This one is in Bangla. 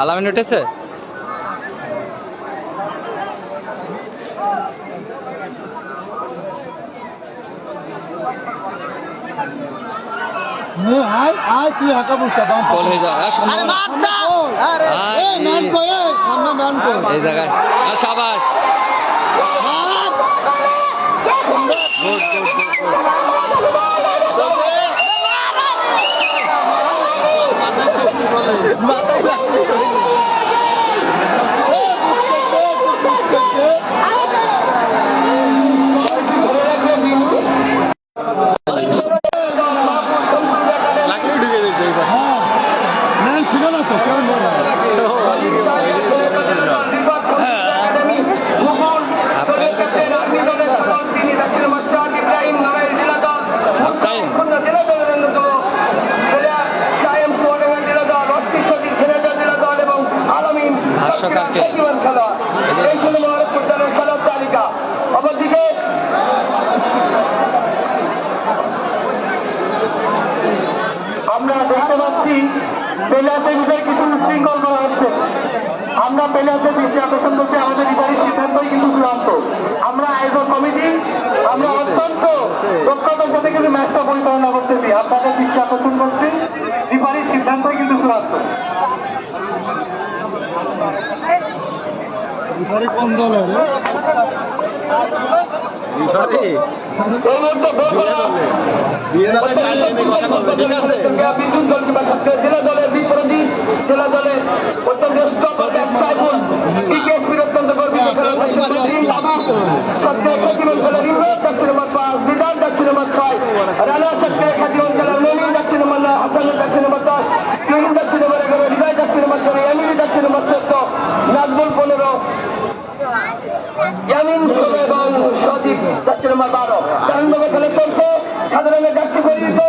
আরে উঠেছে এই জায়গায়। সাবাস। হ্যাঁ ম্যান ছিল না তো কেউ অপরদিকে আমরা দেখতে পাচ্ছি পেলাতে বিষয়ে কিছু উশৃঙ্খল করা হচ্ছে। আমরা পেলাতে দৃষ্টি আকর্ষণ করছি আমাদের রিফারির সিদ্ধান্তই কিন্তু চূড়ান্ত। আমরা আয়োজক কমিটি, আমরা অত্যন্ত দক্ষতার সাথে কিন্তু ম্যাচটা পরিচালনা করতেছি। আপনাদের দৃষ্টি আকর্ষণ করছি রিফারির সিদ্ধান্তই কিন্তু চূড়ান্ত ভিখারি কোন দলের রে? এই দলের গোল করা বিদ্যুৎ দল এবং সদীপ যাচ্ছে নম্বর বারো তার সাধারণের যাত্রী পরিচিত